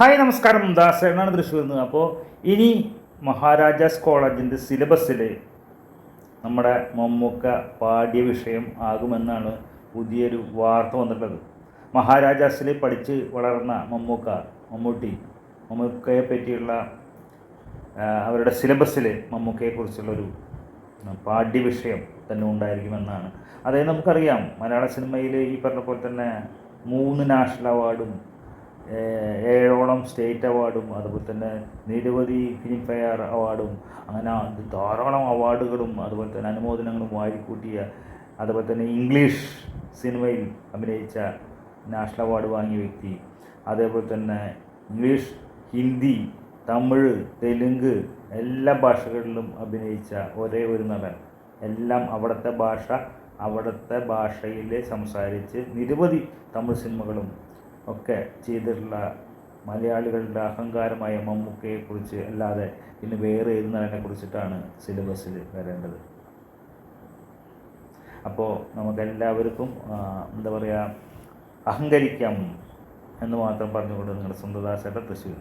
Hi നമസ്കാരം. ദാസ് എന്നാണ് തൃശ്ശൂർ നിന്ന്. അപ്പോൾ ഇനി മഹാരാജാസ് കോളേജിന്റെ സിലബസിൽ നമ്മുടെ മമ്മൂക്ക പാഠ്യ വിഷയം ആകുമെന്നാണ് പുതിയൊരു വാർത്ത വന്നിട്ടുള്ളത്. മഹാരാജാസിൽ പഠിച്ച് വളർന്ന മമ്മൂക്ക മമ്മൂട്ടി മമ്മൂക്കയെ പറ്റിയുള്ള അവരുടെ സിലബസിൽ മമ്മൂക്കയെക്കുറിച്ചുള്ളൊരു പാഠ്യ വിഷയം തന്നെ ഉണ്ടായിരിക്കുമെന്നാണ്. അതായത് നമുക്കറിയാം മലയാള സിനിമയിൽ ഈ പറഞ്ഞ പോലെ തന്നെ മൂന്ന് നാഷണൽ അവാർഡും ഏഴോളം സ്റ്റേറ്റ് അവാർഡും അതുപോലെ തന്നെ നിരവധി ഫിലിം ഫെയർ അവാർഡും അങ്ങനെ ധാരാളം അവാർഡുകളും അതുപോലെ തന്നെ അനുമോദനങ്ങളും വാരിക്കൂട്ടിയ അതുപോലെ തന്നെ ഇംഗ്ലീഷ് സിനിമയിൽ അഭിനയിച്ച നാഷണൽ അവാർഡ് വാങ്ങിയ വ്യക്തി അതേപോലെ തന്നെ ഇംഗ്ലീഷ് ഹിന്ദി തമിഴ് തെലുങ്ക് എല്ലാ ഭാഷകളിലും അഭിനയിച്ച ഒരേ ഒരു നടൻ. എല്ലാം അവിടുത്തെ ഭാഷ അവിടുത്തെ ഭാഷയിൽ സംസാരിച്ച് നിരവധി തമിഴ് സിനിമകളും ഒക്കെ ചെയ്തിട്ടുള്ള മലയാളികളുടെ അഹങ്കാരമായ മമ്മൂക്കയെക്കുറിച്ച് അല്ലാതെ ഇന്ന് വേറെ ഏത് കുറിച്ചിട്ടാണ് സിലബസിൽ വരേണ്ടത്. അപ്പോൾ നമുക്കെല്ലാവർക്കും എന്താ പറയുക അഹങ്കരിക്കാം എന്ന് മാത്രം പറഞ്ഞുകൊണ്ട് നിങ്ങളുടെ സ്വന്തദാസയുടെ തൃശ്ശൂർ